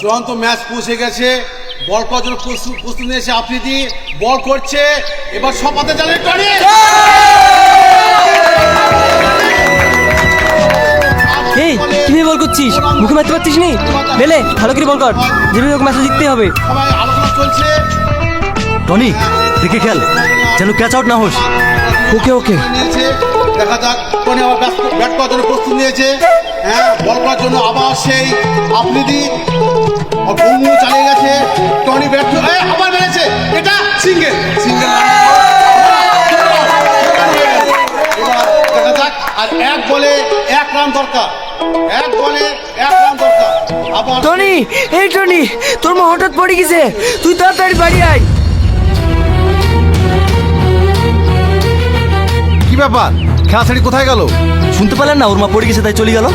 চূড়ান্ত ম্যাচ পৌঁছে গেছে। বল করার জন্য প্রস্তুত নিয়েছে আফ্রিদি। বল করছে। এবার সপাতে জানে টনি। এই বল করছিস? মুখে মারতে পারছিস নি? বেলে ভালো করে বল কর। যেভাবে হোক ম্যাচটা জিততে হবে। সবাই আলোচনা চলছে। টনি দেখে খেল যেন ক্যাচ আউট না হোস। ওকে ওকে দেখা যাক। টনি আবার ব্যাট ব্যাট করার জন্য প্রস্তুত নিয়েছে। হ্যাঁ বল জন্য আবার সেই ঘুমু চালিয়ে গেছে। টনি ব্যাট আবার মেরেছে। এটা সিঙ্গেল। সিঙ্গেল দেখা যাক। আর এক বলে এক রান দরকার। এক বলে এক রান দরকার। আবার টনি এই টনি তোর মা হঠাৎ পড়ে গেছে। তুই তাড়াতাড়ি বাড়ি আয়। কি ব্যাপার? খেলা কোথায় গেল? শুনতে পেলেন না ওর মা পড়ে গেছে তাই চলে গেল?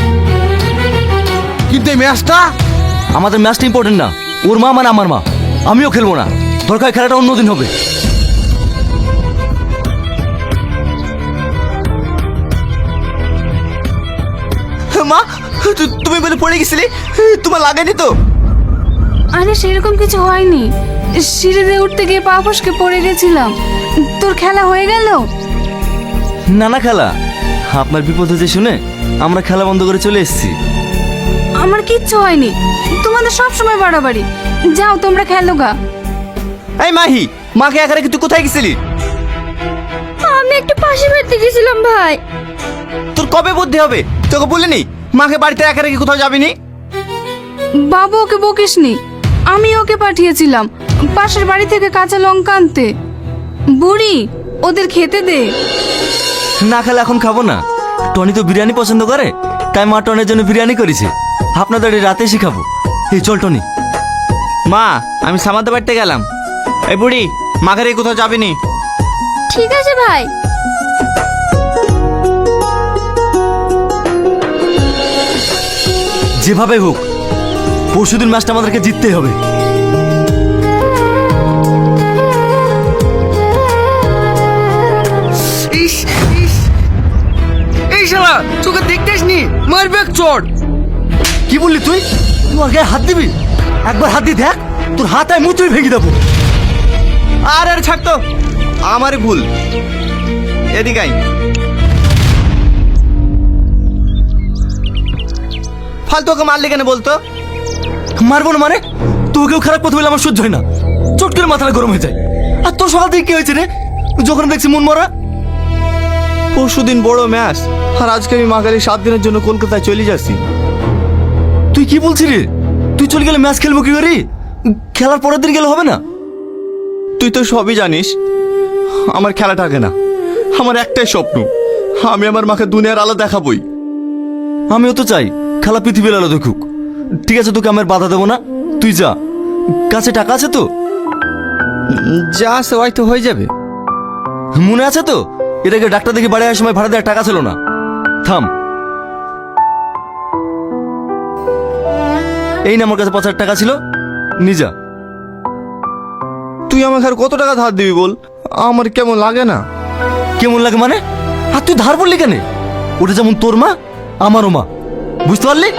কিন্তু এই ম্যাচটা? আমাদের ম্যাচটা ইম্পর্টেন্ট না। ওর মা মানে আমার মা। আমিও খেলব না। দরকার খেলাটা অন্যদিন হবে। মা তুমি বলে পড়ে গেছিলি? তোমার লাগেনি তো? আরে সেরকম কিছু হয়নি। সিঁড়িতে উঠতে গিয়ে পা ফসকে পড়ে গেছিলাম। তোর খেলা হয়ে গেল? না না খেলা। আপনার বিপদ হয়েছে শুনে আমরা খেলা বন্ধ করে চলে এসেছি। আমার কিচ্ছু হয়নি। তোমাদের সব সময় বাড়াবাড়ি। যাও তোমরা খেলো গা। এই মাহি মাকে একা রেখে তুই কোথায় গেছিলি? আমি একটু পাশে বাড়তে গেছিলাম ভাই। তোর কবে বুদ্ধি হবে? তোকে বলিনি মাকে বাড়িতে একা রেখে কোথাও যাবিনি? বাবু ওকে বকিসনি আমি ওকে পাঠিয়েছিলাম পাশের বাড়ি থেকে কাঁচা লঙ্কা আনতে। বুড়ি ওদের খেতে দে। না খেলে এখন খাব না। টনি তো বিরিয়ানি পছন্দ করে তাই মা টনের জন্য বিরিয়ানি করেছে। আপনাদের রাতে এসে খাব এই চল টনি। মা আমি সামাদ্দ বাড়িতে গেলাম। এই বুড়ি মাকে রেখে কোথাও যাবিনি ঠিক আছে ভাই। যেভাবে হোক পরশুদিন ম্যাচটা আমাদেরকে জিততেই হবে। ইস ইস। এই শালা তোকে দেখতেস নি মারবে চড় কি বললি তুই? তোমার গায়ে হাত দিবি? একবার হাত দিয়ে দেখ তোর হাত আয় মুচুই ভেঙে দেবো। আর আর ছাড় তো। আমারই ভুল। এদিকে আই ফালতু ওকে মারলি কেন বলতো? মারবো না মানে? তোকেও খারাপ কথা বলে আমার সহ্য হয় না। চট করে মাথাটা গরম হয়ে যায়। আর তোর সকাল থেকে কি হয়েছে রে? যখন দেখছি মন মরা। পরশুদিন বড় ম্যাচ। আর আজকে আমি মাগালি সাত দিনের জন্য কলকাতায় চলে যাচ্ছি। তুই কি বলছিস রে? তুই চলে গেলে ম্যাচ খেলব কি করে খেলার পরের দিন গেলে হবে না? তুই তো সবই জানিস আমার খেলা থাকে না। আমার একটাই স্বপ্ন আমি আমার মাকে দুনিয়ার আলো দেখাবই। আমিও তো চাই খেলা পৃথিবীর আলো দেখুক। ঠিক আছে তোকে আমার বাধা দেবো না। তুই যা। কাছে টাকা আছে তো? যা আছে হয়তো হয়ে যাবে। মনে আছে তো? এটাকে ডাক্তার দেখে বাড়ি আসার সময় ভাড়া দেওয়ার টাকা ছিল না। থাম। এই না আমার কাছে পাঁচ হাজার টাকা ছিল। নিজা তুই আমাকে আর কত টাকা ধার দিবি বল? আমার কেমন লাগে না। কেমন লাগে মানে? আর তুই ধার বললি কেন? ওটা যেমন তোর মা আমারও মা। বুঝতে পারলি?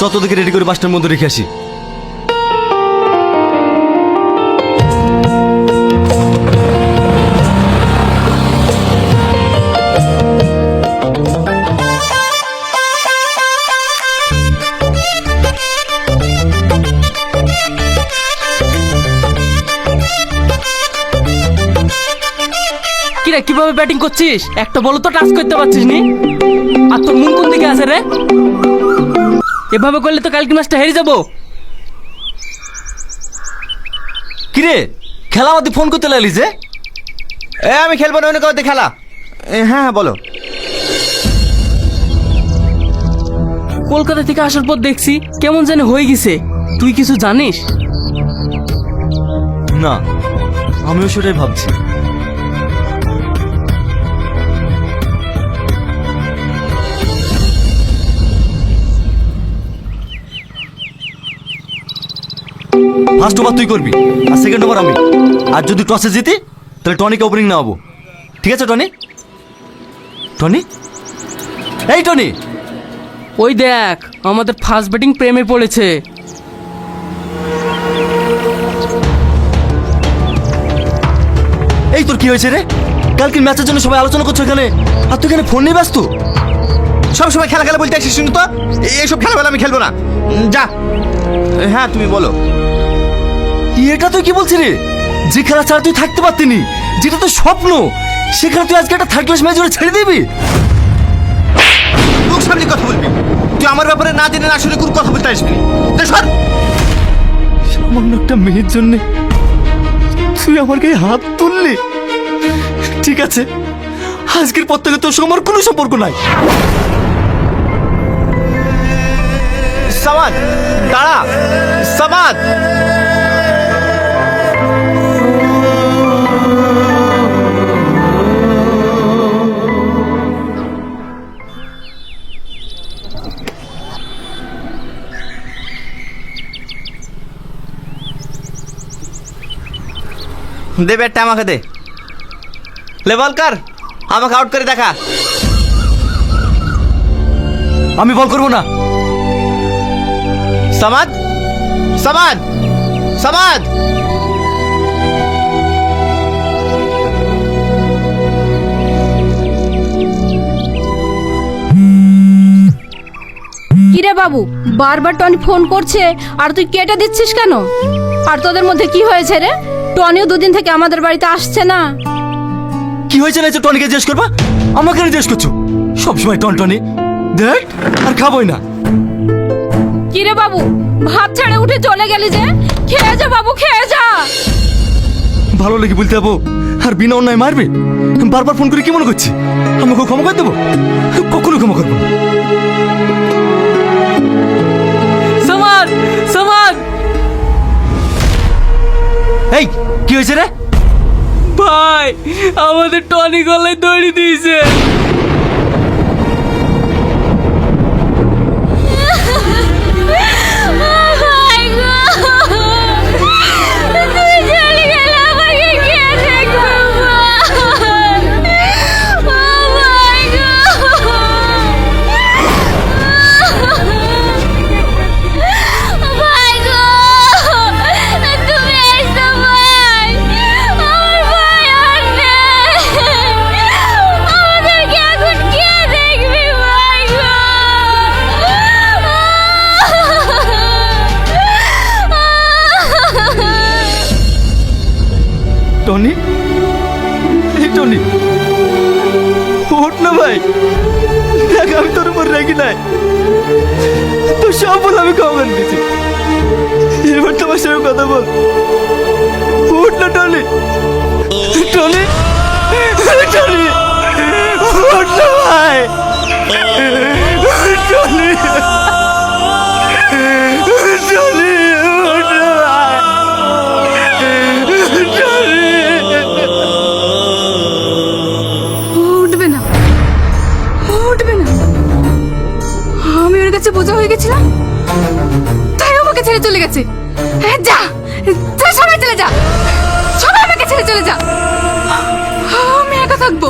যত রেডি করে বাসটার মধ্যে রেখে আসি। কিরে কীভাবে ব্যাটিং করছিস? একটা বল তো টাচ করতে পারছিস নি? আর তোর মুখ কোন দিকে আছে রে? এভাবে করলে তো কালকে ম্যাচটা হেরে যাব। কিরে খেলা আমাদের ফোন করতে লাগলি যে? এ আমি খেলব না অন্য কাউতে খেলা। এ, হ্যাঁ হ্যাঁ বলো। কলকাতা থেকে আসার পর দেখছি কেমন জানি হয়ে গেছে। তুই কিছু জানিস? না আমিও সেটাই ভাবছি। ফার্স্ট ওভার তুই করবি আর সেকেন্ড ওভার আমি। আর যদি টসে জিতি তাহলে টনিকে ওপেনিং নেওয়াবো। ঠিক আছে টনি? টনি? এই টনি! ওই দেখ আমাদের ফার্স্ট ব্যাটিং প্রেমে পড়েছে। এই তোর কি হয়েছে রে? কালকে ম্যাচের জন্য সবাই আলোচনা করছ এখানে আর তুই এখানে ফোন নিয়ে ব্যস্ত? সব সময় খেলা খেলা বলতে আসিস তো। এইসব খেলা আমি খেলব না। যা। হ্যাঁ তুমি বলো। এটা তুই কি বলছিস রে যে খেলা ছাড়া তুই থাকতে পারতিনি যেটা তোর স্বপ্ন সেখানে তুই আজকে একটা থার্ড ক্লাস ম্যাচ জুড়ে ছেড়ে দিবি? মুখ সামনে কথা বলবি। তুই আমার ব্যাপারে না জেনে না শুনে কোনো কথা বলতে আসবি। সর। সামান্য একটা মেয়ের জন্য তুই আমার গায়ে হাত তুললি। ঠিক আছে আজকের পর থেকে তোর সঙ্গে আমার কোনো সম্পর্ক নাই। সামাদ দাঁড়া। সামাদ। দে ব্যাটটা আমাকে দে। লেবল কর আমাকে আউট করে দেখা। আমি বল করব না। সমাদ সমাদ সমাদ। কিরে বাবু বারবার টনি ফোন করছে আর তুই কেটে দিচ্ছিস কেন? আর তোদের মধ্যে কি হয়েছে রে? টনিও দুদিন থেকে আমাদের বাড়িতে আসছে না। কি হয়েছে না টনিকে জিজ্ঞেস করবা? আমাকে কেন জিজ্ঞেস করছ? সবসময় টন টনি। দেখ আর খাবোই না। কিরে বাবু ভাত ছেড়ে উঠে চলে গেলি যে? খেয়ে যা বাবু খেয়ে যা। ভালো লেগে বলতে যাব আর বিনা অন্যায় মারবে? বারবার ফোন করে কি মনে করছি আমাকে ক্ষমা করে দেবো? কখনো ক্ষমা করব না। সমাজ এই কি হয়েছে রে? ভাই আমাদের টনি গলায় দড়ি দিয়েছে। গেছে হ্যাঁ, যা। তুই সবাই চলে যা। সবাই আমাকে ছেড়ে চলে যা। আমি একা থাকব।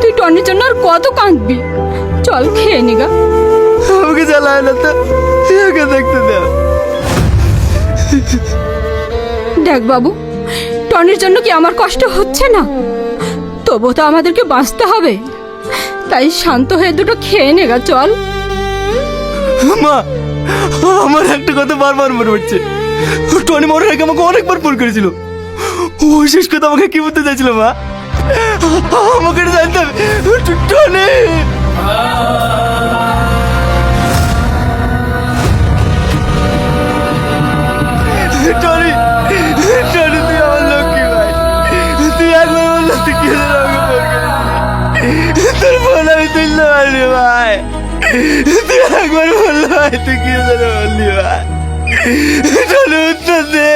তুই টনির জন্য আর কত কাঁদবি? চল খেয়ে নিগা আমাকে জ্বালায় না তো। ওকে দেখতে দাও দেখ বাবু টনির জন্য কি আমার কষ্ট হচ্ছে না? তবু তো আমাদেরকে বাঁচতে হবে। তাই শান্ত হয়ে দুটো খেয়ে নেগা চল। মা আমার একটা কথা বারবার মনে হচ্ছে টনি মরার আগে আমাকে অনেকবার ফোন করেছিল। ও শেষ কথা আমাকে কি বলতে চাইছিল মা? আমাকে জানতে হবে। টনি টনি টনি, তুই আমার লক্ষ্মী ভাই। তুই এখন আমার লক্ষ্মী কি তোর ফোন আমি তুলতে পারলি ভাই। তুই একবার বলল ভাই, তুই কি উত্তর দে।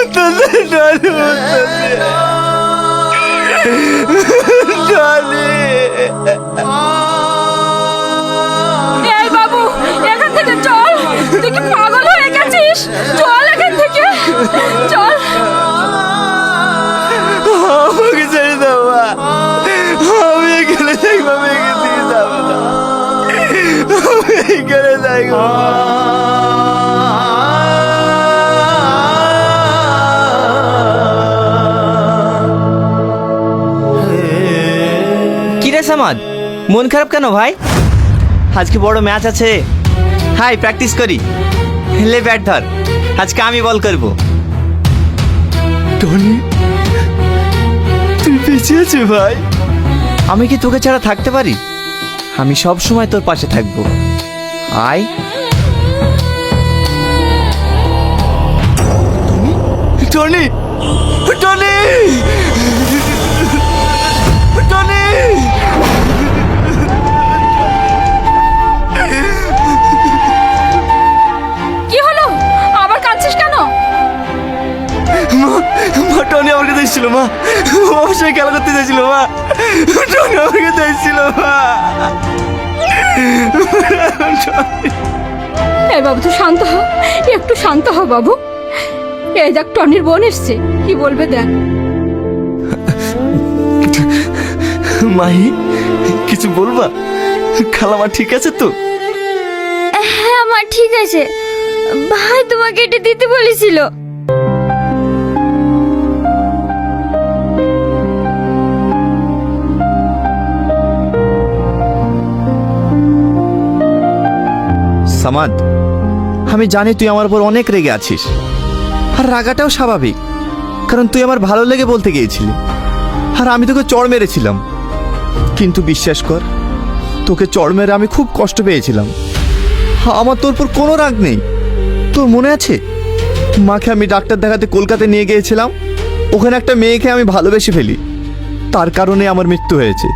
উত্তর দে উত্তর দে। এই বাবু, এখান থেকে চল। তুই কি পাগল হয়ে গেছিস? চল এখান থেকে। চল। আমাকে ছেড়ে দাও, মা। সামাদ মন খারাপ কেন ভাই? আজকে বড় ম্যাচ আছে। হাই প্র্যাকটিস করি। লে ব্যাট ধর। আজকে আমি বল করব। টনি তুই বেঁচে আছে ভাই। আমি কি তোকে ছাড়া থাকতে পারি? আমি সব সময় তোর পাশে থাকব। আয়। Tony Tony Tony! আমার সঙ্গে খেলা করতে চাইছিল মা। টনি আমার কাছে এসেছিল মা। এই বাবু তুই শান্ত হ। একটু শান্ত হ বাবু। এই দেখ টনির বোন এসছে। কি বলবে দেখ। মাহি কিছু বলবা? খালামা ঠিক আছে তো? হ্যাঁ আমার ঠিক আছে। ভাই তোমাকে এটা দিতে বলেছিল। সামাদ, আমি জানি তুই আমার উপর অনেক রেগে আছিস। আর রাগাটাও স্বাভাবিক, কারণ তুই আমার ভালো লেগে বলতে গিয়েছিলি। আর আমি তোকে চড় মেরেছিলাম। কিন্তু বিশ্বাস কর, তোকে চড় মেরে আমি খুব কষ্ট পেয়েছিলাম। আমার তোর উপর কোনো রাগ নেই। তোর মনে আছে? মাকে আমি ডাক্তার দেখাতে কলকাতায় নিয়ে গিয়েছিলাম। ওখানে একটা মেয়েকে আমি ভালোবেসে ফেলি। তার কারণে আমার মৃত্যু হয়েছে।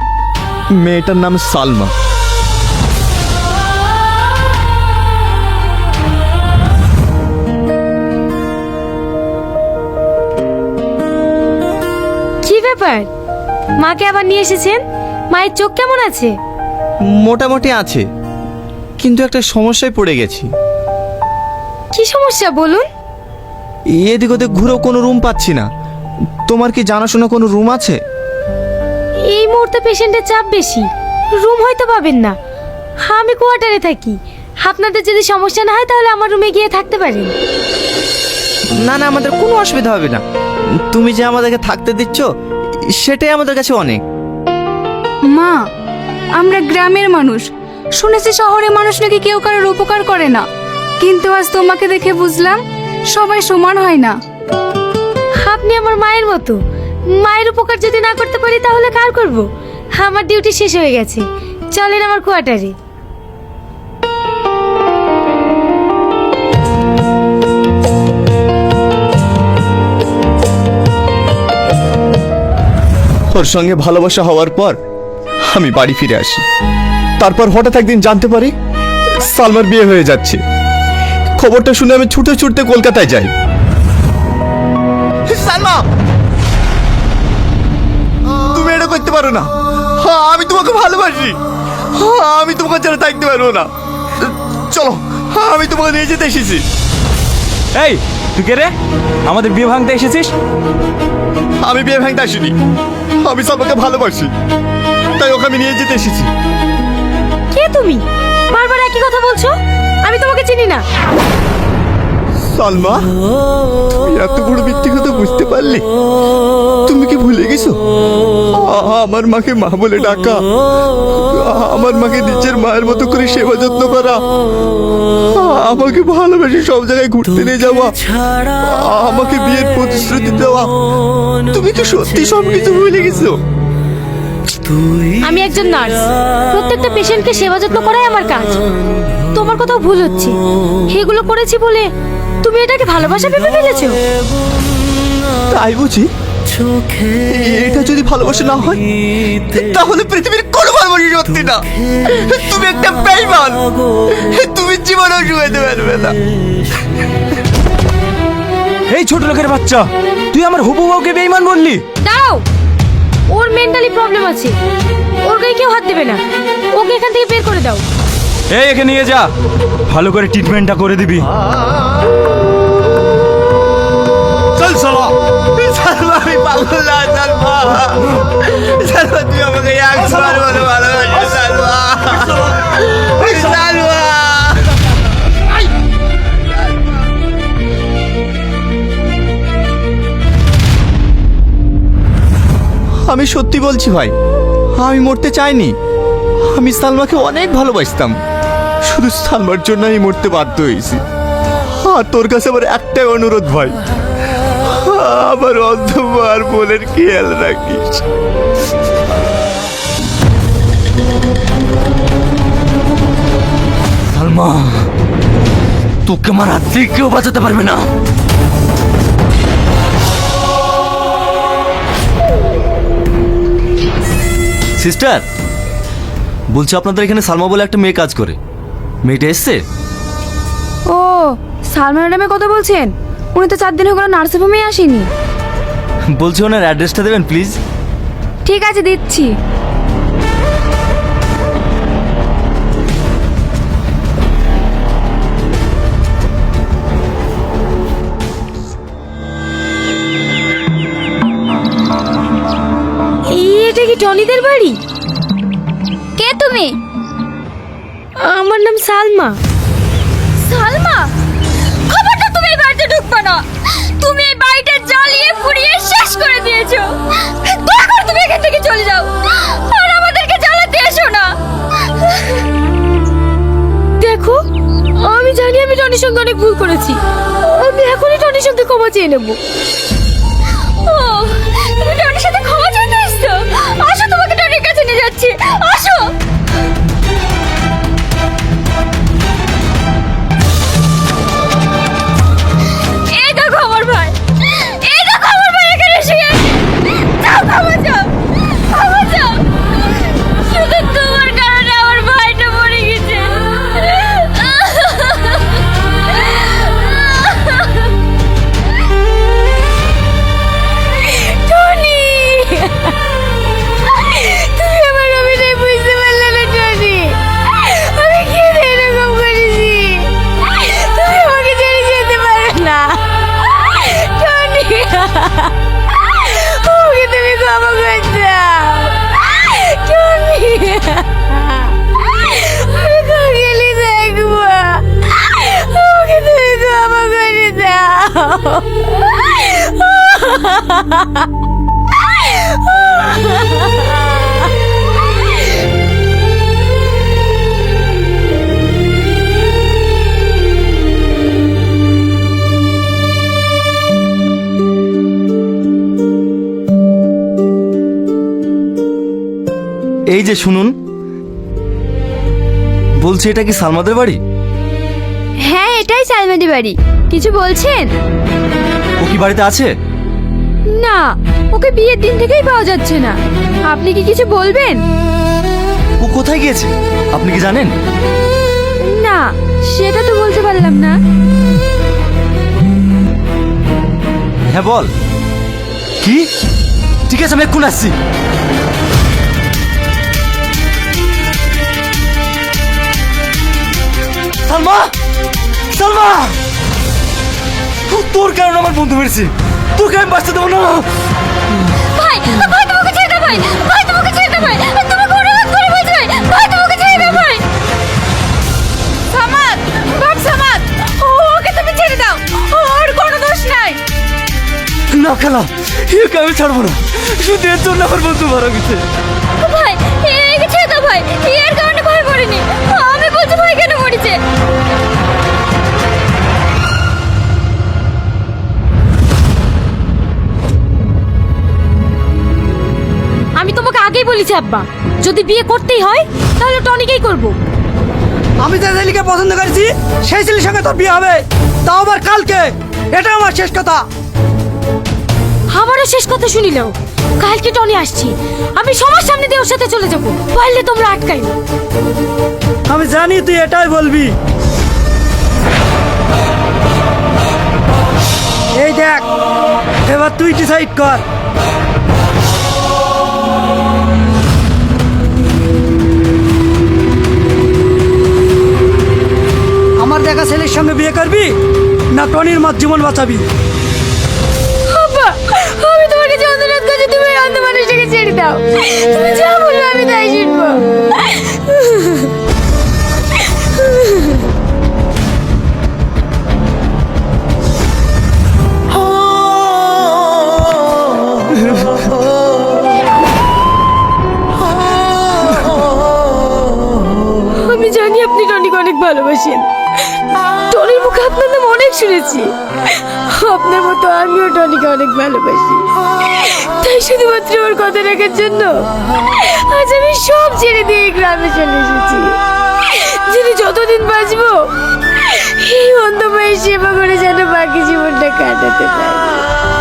মেয়েটার নাম সালমা। ব্যাপার? মাকে আবার নিয়ে এসেছেন? মায়ের চোখ কেমন আছে? মোটামুটি আছে। কিন্তু একটা সমস্যায় পড়ে গেছি। কি সমস্যা বলুন? এদিক ওদিক ঘুরেও কোনো রুম পাচ্ছি না। তোমার কি জানাশোনা কোনো রুম আছে? এই মুহূর্তে পেশেন্টের চাপ বেশি। রুম হয়তো পাবেন না। আমি কোয়ার্টারে থাকি। আপনাদের যদি সমস্যা না হয় তাহলে আমার রুমে গিয়ে থাকতে পারেন। না না আমাদের কোনো অসুবিধা হবে না। তুমি যে আমাদেরকে থাকতে দিচ্ছ সেটাই আমাদের কাছে অনেক। মা আমরা গ্রামের মানুষ। শুনেছি শহরে মানুষ নাকি কেউ কারোর উপকার করে না। কিন্তু আজ তোমাকে দেখে বুঝলাম সবাই সমান হয় না। আপনি আমার মায়ের মতো। মায়ের উপকার যদি না করতে পারি তাহলে কার করব? আমার ডিউটি শেষ হয়ে গেছে। চলেন আমার কোয়ার্টারে ওর সঙ্গে ভালোবাসা হওয়ার পর আমি বাড়ি ফিরে আসি। তারপর হঠাৎ একদিন জানতে পারি সালমার বিয়ে হয়ে যাচ্ছে। খবরটা শুনে আমি ছুটে ছুটতে কলকাতায় যাই। সালমা! তুমি এটা করতে পারো না। হ্যাঁ, আমি তোমাকে ভালোবাসি। হ্যাঁ, আমি তোমাকে ছাড়া থাকতে পারব না। চলো হ্যাঁ, আমি তোমাকে নিয়ে যেতে এসেছি। এই তুই কে রে? আমাদের বিয়ে ভাঙতে এসেছিস? আমি বিয়ে ভাঙতে আসিনি। আমি সবকে ভালোবাসি। তাই ওকে আমি নিয়ে যেতে এসেছি। কে তুমি? বারবার একই কথা বলছো? আমি তোমাকে চিনি না। সালমা এত বড় মিথ্যে কথা বুঝতে পারলে? তুমি কি ভুলে গেছো? আমার মাকে মা বলে ডাকা। আমার মাকে নিজের মায়ের মতো করে সেবা যত্ন করা। আমাকে ভালোবেসে সব জায়গায় ঘুরতে নিয়ে যাওয়া। আমাকে বিয়ের প্রতিশ্রুতি দেওয়া। তুমি কি সত্যি সব কিছু ভুলে গেছো? আমি একজন নার্স। প্রত্যেকটা পেশেন্টকে সেবা যত্ন করাই আমার কাজ। তোমার কোথাও ভুল হচ্ছে। এগুলো করেছি বলে তুমি এটাকে ভালোবাসা ভেবে ফেলেছো? তাই বুঝি? এটা যদি ভালোবাসা না হয় তাহলে পৃথিবীর কোনো ভালোবাসা সত্যি না। তুমি একটা বেইমান। তুমি জীবনও শুয়েতে পারবে না। এই ছোট লোকের বাচ্চা তুই আমার হবু বউকে বেইমান বললি? দাঁড়াও। ওর মেন্টালি প্রবলেম আছে। ওর গায়ে কেউ হাত দেবে না। ওকে এখান থেকে বের করে দাও। এই, একে নিয়ে যা। ভালো করে ট্রিটমেন্টটা করে দিবি। সত্যি বলছি ভাই, আমি মরতে চাইনি। আমি সালমাকে অনেক ভালোবাসতাম। শুধু সালমার জন্য আমি মরতে বাধ্য হয়েছি। আর তোর কাছে আমার একটাই অনুরোধ ভাই আমার অন্ধবার বোনের খেয়াল রাখিস। সালমা, তোকে আমার হাত কেউ বাঁচাতে পারবে না। সিস্টার বলছি আপনাদের এখানে সালমা বলে একটা মেয়ে কাজ করে। মেয়েটা এসছে? ও সালমা ম্যাডামের কথা বলছেন? উনি তো চার দিন হয়ে গেল নার্সিং হোমে আসেনি। বলছি ওনার অ্যাড্রেসটা দেবেন প্লিজ ঠিক আছে দিচ্ছি। টনিদের বাড়ি? কে তুমি? আমার নাম সালমা। সালমা? খবরটা তুমি এই বাড়িতে ঢুকবে না। তুমি এই বাড়িটা জ্বালিয়ে পুড়িয়ে শেষ করে দিয়েছ। দয়া করে তুমি এখান থেকে চলে যাও। আর আমাদেরকে জ্বালাতে এসো না। দেখো আমি জানি আমি টনির সঙ্গে অনেক ভুল করেছি। আমি এখনই টনির সঙ্গে ক্ষমা চেয়ে নেব। ও কাছে নিয়ে যাচ্ছি এই যে শুনুন বলছি এটা কি সালমাদের বাড়ি? হ্যাঁ এটাই সালমাদি বাড়ি। কিছু বলছেন? ও কি বাড়িতে আছে? না ওকে বিয়ের দিন থেকেই পাওয়া যাচ্ছে না। আপনি কি কিছু বলবেন? ও কোথায় গিয়েছে? আপনি কি জানেন? না সেটা তো বলতে পারলাম না। হ্যাঁ বল। কি? ঠিক আছে আমি এক্ষুন আসছি। সালমা! সালমা! তোর কারণে আমার বন্ধু মেরেছে। তোকে আমি বাঁচতে দেবো না। ভাই ভাই তোমাকে ছেড়ে দাও ভাই। ভাই তোমাকে ছেড়ে দাও ভাই। তুমি কোনো রাগ করে বলছো ভাই। ভাই তোমাকে ছেড়ে দাও ভাই। সামাদ বাপ সামাদ ওকে তুমি ছেড়ে দাও। ওর কোনো দোষ নাই। না খেলা একে আমি ছাড়বো না। শুধু এর জন্য আমার বন্ধু মারা গেছে। ভাই একে ছেড়ে দাও ভাই। এর কারণে ভয় পড়েনি আমি বলছি ভাই কেন মরেছে? আগেই বলেছি আব্বা যদি বিয়ে করতেই হয় তাহলে টনিকেই করব। আমি যে ছেলেকে পছন্দ করেছি সেই ছেলের সঙ্গে তোর বিয়ে হবে। তাও আবার কালকে। এটা আমার শেষ কথা। আমারও শেষ কথা শুনিল। কালকে টনি আসছি। আমি সবার সামনে দিয়ে ওর সাথে চলে যাব। পারলে তোমরা আটকাই না আমি জানি তুই এটাই বলবি। এই দেখ এবার তুই ডিসাইড কর। দেখা ছেলের সঙ্গে বিয়ে করবি না টনির মত জীবন বাঁচাবি? আমি তোমার কাছে অনুরোধ করছি তুমি ওই অন্ধ মানুষটাকে ছেড়ে দাও। তুমি যা বলবে আমি তাই শুনব। আপনি টনিকে অনেক ভালোবাসেন। টনির মুখে আপনার নাম অনেক শুনেছি। আপনার মতো আমিও টনিকে অনেক ভালোবাসি। তাই শুধুমাত্র ওর কথা রাখার জন্য আজ আমি সব ছেড়ে দিয়ে গ্রামে চলে এসেছি। যিনি যতদিন বাঁচবো, এই অন্ধ সেবা করে যেন বাকি জীবনটা কাটাতে পারি।